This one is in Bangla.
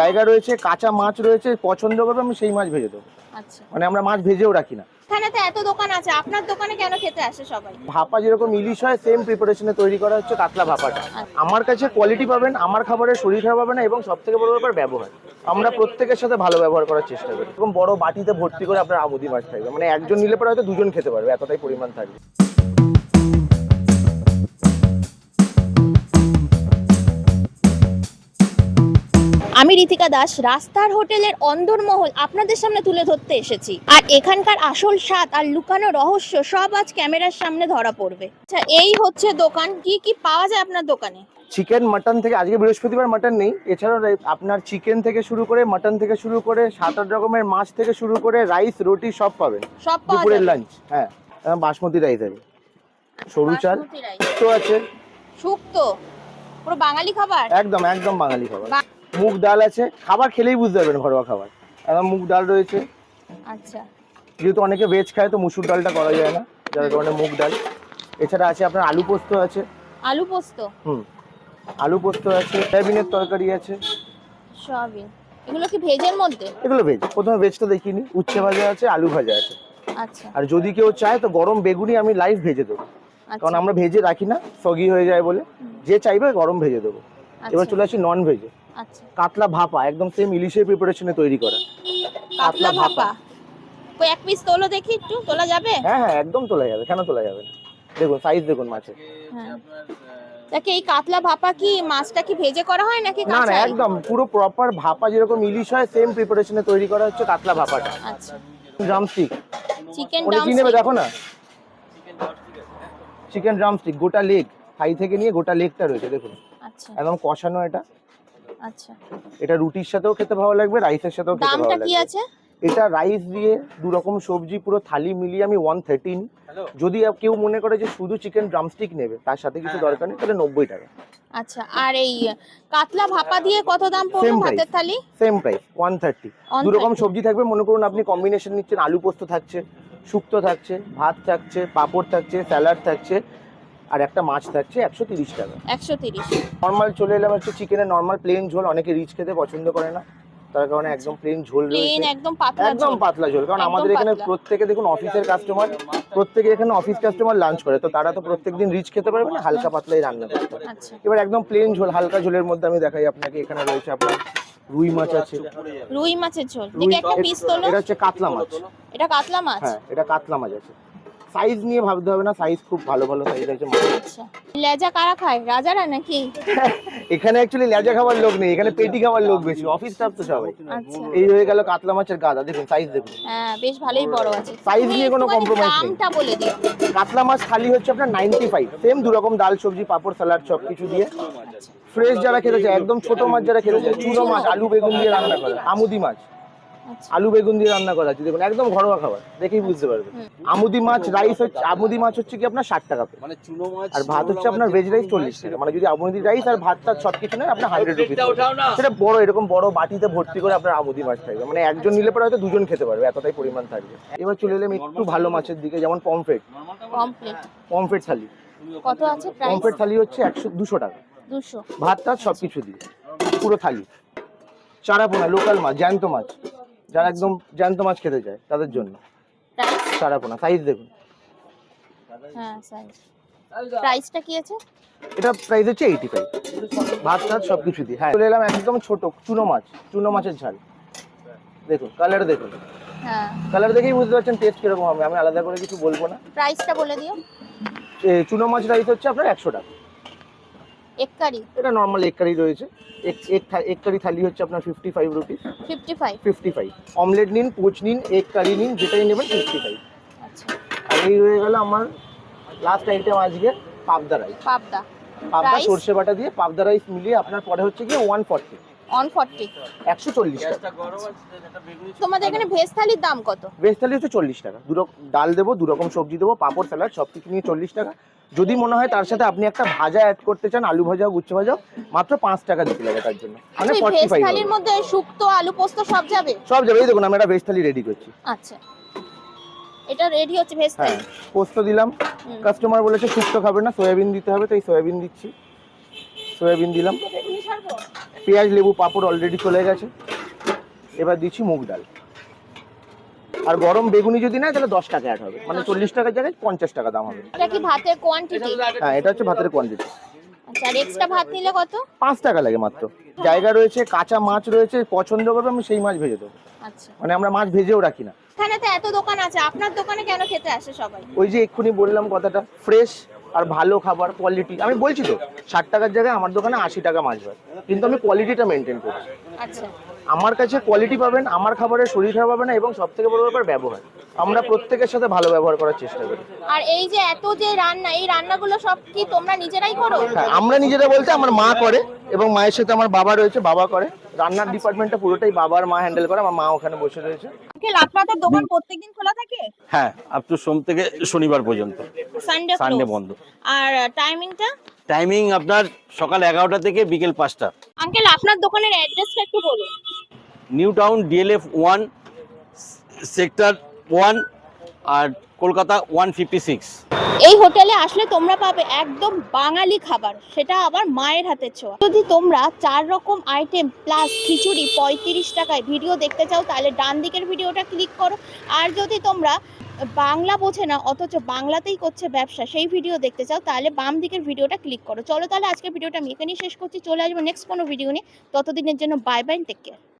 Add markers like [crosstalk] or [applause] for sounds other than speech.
জায়গা রয়েছে কাঁচা মাছ রয়েছে পছন্দ করবে আমি সেই মাছ ভেজে দেবো। আচ্ছা। মানে আমরা মাছ ভেজেও রাখি না। এখানে তো এত দোকান আছে আপনার দোকানে কেন খেতে আসে সবাই? ভাপা যেরকম ইলিশ হয় সেম প্রিপারেশনে তৈরি করা হচ্ছে কাতলা ভাপাটা। আচ্ছা। আমার কাছে কোয়ালিটি পাবেন আমার খাবারের শরীর খারাপ হবে না এবং সব থেকে বড় ব্যাপার ব্যবহার। আমরা প্রত্যেকের সাথে ভালো ব্যবহার করার চেষ্টা করি। এবং বড় বাটিতে ভর্তি করে আপনার আমুদি মাছ থাকবে। মানে একজন নিলে পরে হয়তো দুজন খেতে পারবে এতটাই পরিমাণ থাকবে। আমি রীতিকা দাস রাস্তার হোটেলের অন্দরমহল আপনাদের সামনে তুলে ধরতে এসেছি। আর এখানকার আসল স্বাদ আর লুকানো রহস্য সব আজ ক্যামেরার সামনে ধরা পড়বে। আচ্ছা এই হচ্ছে দোকান। কি কি পাওয়া যায় আপনার দোকানে? চিকেন মাটন থেকে আজকে বৃহস্পতিবার মাটন নেই। এছাড়াও আপনার চিকেন থেকে শুরু করে মাটন থেকে শুরু করে সাত আট রকমের মাছ থেকে শুরু করে রাইস রুটি সব পাবেন। সব দুপুরের লাঞ্চ হ্যাঁ। বাসমতি রাইস আছে সরু চাল। তো আছে। শুক্তো? পুরো বাঙালি খাবার? একদম একদম বাঙালি খাবার। মুগ ডাল আছে। খাবার খেলেই বুঝতে পারবেন ঘরোয়া খাবার। এবং মুগ ডাল রয়েছে। আচ্ছা। যেহেতু অনেকে ভেজ খায় তো মুসুর ডালটা করা যায় না যার কারণে মুগ ডাল। এছাড়া আছে আপনার আলু পোস্ত আছে। আলু পোস্ত? হুম। আলু পোস্ত আছে সয়াবিনের তরকারি আছে। সয়াবিন। এগুলো কি ভেজের মধ্যে? এগুলো ভেজ প্রথমে ভেজটা দেখিনি। উচ্ছে ভাজা আছে আলু ভাজা আছে। আচ্ছা। আর যদি কেউ চায় তো গরম বেগুনি আমি লাইভ ভেজে দেবো। কারণ আচ্ছা আমরা ভেজে রাখি না সগি হয়ে যায় বলে। যে চাইবে গরম ভেজে দেবো। এবার আচ্ছা। চলে আসি নন ভেজে কাতলা ভাপা একদম সেম ইলিশের প্রিপারেশনে তৈরি করা। কাতলা ভাপা। কই এক পিস তোলো দেখি একটু তোলা যাবে? হ্যাঁ হ্যাঁ একদম তোলা যাবে কেন তোলা যাবে না? দেখুন সাইজ দেখুন মাছের। হ্যাঁ। দেখে এই কাতলা ভাপা কি মাছটা কি ভেজে করা হয় নাকি না না একদম পুরো প্রপার ভাপা যেরকম ইলিশ হয় সেম প্রিপারেশনে তৈরি করা হচ্ছে কাতলা ভাপাটা। আচ্ছা। ড্রামস্টিক চিকেন ওটা কি নেবে দেখো না? চিকেন ড্রামস্টিক গোটা লেগ থাই থেকে নিয়ে গোটা লেগটা রয়েছে দেখুন। আচ্ছা। একদম কষানো এটা। আচ্ছা। এটা রুটির সাথেও খেতে ভালো লাগবে রাইসের সাথেও খেতে ভালো দামটা কি লাগবে। আছে? এটা রাইস দিয়ে দু রকম সবজি পুরো থালি মিলিয়ে আমি ওয়ান থার্টিন যদি কেউ মনে করে যে শুধু চিকেন ড্রামস্টিক নেবে তার সাথে কিছু দরকার নেই তাহলে নব্বই টাকা। আচ্ছা আর এই কাতলা ভাপা দিয়ে কত দাম পড়বে Same ভাতের thali? Same price one thirty দু রকম সবজি থাকবে মনে করুন আপনি কম্বিনেশন নিচ্ছেন আলু পোস্ত থাকছে শুক্তো থাকছে ভাত থাকছে পাঁপড় থাকছে স্যালাড থাকছে আর একটা মাছ থাকছে একশো তিরিশ টাকা। একশো তিরিশ। নর্মাল চলে এলাম হচ্ছে চিকেনের নর্মাল প্লেন ঝোল অনেকে রিচ খেতে পছন্দ করে না। তার কারণে একদম প্লেন ঝোল রয়েছে। একদম পাতলা একদম ঝোল। পাতলা ঝোল কারণ আমাদের এখানে প্রত্যেকে দেখুন অফিসের কাস্টমার প্রত্যেকে এখানে অফিস কাস্টমার লাঞ্চ করে তো তারা তো প্রত্যেকদিন রিচ খেতে পারবে না হালকা পাতলাই রান্না করতে আচ্ছা। এবার একদম প্লেন ঝোল হালকা ঝোলের মধ্যে আমি দেখাই আপনাকে এখানে রয়েছে আপনার রুই মাছ আছে। রুই মাছের ঝোল। দেখি একটা পিস তোলো। এটা হচ্ছে কাতলা মাছ। এটা কাতলা মাছ? হ্যাঁ এটা কাতলা মাছ আছে। সাইজ নিয়ে ভাবতে হবে না সাইজ খুব ভালো ভালো সাইজ আছে। আচ্ছা। লেজা কারা খায়? রাজারা নাকি? [laughs] এখানে অ্যাকচুয়ালি লেজা খাবার লোক নেই এখানে পেটি খাবার লোক বেশি। অফিস স্টাফ তো সবাই। আচ্ছা। এই হয়ে গেল কাতলা মাছের গাদা দেখুন সাইজ দেখুন। হ্যাঁ বেশ ভালোই বড় আছে। তুমি নিয়ে কোনো কম্প্রোমাইজ নেই। দামটা বলে দিও। কাতলা মাছ খালি হচ্ছে আপনার নাইনটি ফাইভ সেম দু রকম ডাল সবজি পাপড় স্যালাড সব কিছু দিয়ে। ফ্রেশ যারা খেতে চায় একদম ছোট মাছ যারা খেতে চায় চুনো মাছ আলু বেগুন দিয়ে রান্না করা আমুদি মাছ। আলু বেগুন দিয়ে রান্না করা আছে দেখুন একদম ঘরোয়া খাবার দেখেই বুঝতে পারবেন। আমুদি মাছ রাইস হচ্ছে আমুদি মাছ হচ্ছে কি আপনার ষাট টাকা মানে চুনো মাছ আর ভাত হচ্ছে আপনার ভেজ রাইস চল্লিশ টাকা। মানে যদি আমুদি রাইস আর ভাত ভাতটা সব কিছু নেয় আপনার হান্ড্রেড রুপিস সেটা বড় এরকম বড় বাটিতে ভর্তি করে আপনার আমুদি মাছ থাকবে। মানে একজন নিলে পরে হয়তো দুজন খেতে পারবে এতটাই পরিমাণ থাকবে। এবার চলে এলাম একটু ভালো মাছের দিকে যেমন পমফ্রেট। Complete pomfret. থালি। কত আছে পমফ্রেট থালি হচ্ছে একশো দুশো টাকা। দুশো। ভাত টাত সব কিছু দিয়ে পুরো থালি। চারাপোনা লোকাল মাছ জ্যান্ত মাছ। যারা একদম জ্যান্ত মাছ খেতে চায় তাদের জন্য। প্রাইস চারাপোনা সাইজ দেখুন। হ্যাঁ সাইজ প্রাইসটা কি আছে? এটা প্রাইস হচ্ছে এইটি ফাইভ ভাত টাত সব কিছু দিয়ে। হ্যাঁ চলে এলাম একদম ছোট চুনো মাছ চুনো মাছের ঝাল। দেখুন কালার দেখুন। হ্যাঁ। কালার দেখেই বুঝতে পারছেন টেস্ট কীরকম হবে। আমি আলাদা করে কিছু বলব না। প্রাইসটা বলে দিও। এ, চুনো মাছ রাইস হচ্ছে আপনার একশো টাকা। এক কারি এটা নর্মাল এক কারি রয়েছে। এক এক থা- এক কারি থালি হচ্ছে আপনার fifty five rupees fifty five fifty five omelette নিন পোচ নিন এক কারি নিন যেটাই নেবেন ফিফটি ফাইভ আচ্ছা। আর এই হয়ে গেল আমার লাস্ট আইটেম আজকে পাবদা রাইস পাবদা। পাবদা? সর্ষে বাটা দিয়ে পাবদা রাইস মিলিয়ে আপনার পরে হচ্ছে গিয়ে ওয়ান ফর্টি অন ফর্টি একশো চল্লিশ টাকা। তোমাদের এখানে ভেজ থালির দাম কত? ভেজ থালি হচ্ছে চল্লিশ টাকা। দু ডাল দেবো দু রকম সবজি দেবো পাঁপড় স্যালাড সব কিছু নিয়ে চল্লিশ টাকা। যদি মনে হয় তার সাথে আপনি একটা ভাজা অ্যাড করতে চান আলু ভাজা উচ্ছে ভাজা মাত্র পাঁচ টাকা দিতে লাগে তার জন্য। মানে আচ্ছা এই ফর্টি ভেজ থালির মধ্যে শুক্তো আলু পোস্ত সব যাবে? সব যাবে। এই দেখুন আমি একটা ভেজ থালি রেডি করছি। আচ্ছা। এটা রেডি হচ্ছে ভেজ হ্যাঁ থালি পোস্ত দিলাম। কাস্টমার বলেছে শুক্তো খাবে না সয়াবিন দিতে হবে তাই সয়াবিন দিচ্ছি। সয়াবিন দিলাম। পেঁয়াজ লেবু পাঁপড় অলরেডি চলে গেছে। এবার দিচ্ছি মুগ ডাল। আর গরম বেগুনি যদি নেয় তাহলে দশ টাকা অ্যাড হবে। মানে চল্লিশ টাকার জায়গায় পঞ্চাশ টাকা দাম হবে। এটা কি ভাতের কোয়ান্টিটি হ্যাঁ এটা হচ্ছে ভাতের কোয়ান্টিটি আচ্ছা এক্সট্রা ভাত নিলে কত? পাঁচ টাকা লাগে মাত্র। জায়গা রয়েছে কাঁচা মাছ রয়েছে পছন্দ করবে আমি সেই মাছ ভেজে দেবো। আচ্ছা। মানে আমরা মাছ ভেজেও রাখি না। এখানে তো এত দোকান আছে আপনার দোকানে কেন খেতে আসে সবাই? ওই যে এক্ষুনি বললাম কথাটা ফ্রেশ আর ভালো খাবার কোয়ালিটি আমি বলছি তো ষাট টাকার জায়গায় আমার দোকানে আশি টাকা মাছ হয়। কিন্তু আমি কোয়ালিটিটা মেনটেন করছি আমার কাছে কোয়ালিটি পাবেন আমার খাবারের শরীর খারাপ হবে না এবং সব থেকে বড় ব্যাপার ব্যবহার। আমরা প্রত্যেকের সাথে ভালো ব্যবহার করার চেষ্টা করি। আর এই যে এত যে রান্না এই রান্নাগুলো সব কি তোমরা নিজেরাই করো? হ্যাঁ আমরা নিজেরা বলতে আমার মা করে এবং মায়ের সাথে আমার বাবা রয়েছে বাবা করে। রান্নার ডিপার্টমেন্টটা পুরোটাই বাবার মা হ্যান্ডেল করে আমার মা ওখানে বসে রয়েছে। আঙ্কেল আপনাদের দোকান প্রত্যেকদিন খোলা থাকে? হ্যাঁ আপ টু সোম থেকে শনিবার পর্যন্ত। সানডে সানডে বন্ধ। আর টাইমিংটা টাইমিং আপনার সকাল এগারোটা থেকে বিকেল পাঁচটা। আঙ্কেল আপনার দোকানের অ্যাড্রেসটা একটু বলুন। New Town DLF one sector one আর কলকাতা ওয়ান ফিফটি সিক্স এই হোটেলে আসলে তোমরা পাবে একদম বাঙালি খাবার, সেটা আবার মায়ের হাতের ছোঁয়া। যদি তোমরা চার রকম আইটেম প্লাস খিচুড়ি পঁয়ত্রিশ টাকায় ভিডিও দেখতে চাও, তাহলে ডান দিকের ভিডিওটা ক্লিক করো। আর যদি তোমরা বাংলা বোঝে না, অথচ বাংলাতেই করছে ব্যবসা, সেই ভিডিও দেখতে চাও, তাহলে বাম দিকের ভিডিওটা ক্লিক করো। চলো তাহলে আজকের ভিডিওটা আমি এখানেই শেষ করছি। চলে আসব নেক্সট কোনো ভিডিও নিয়ে। ততদিনের জন্য বাই বাই টেক কেয়ার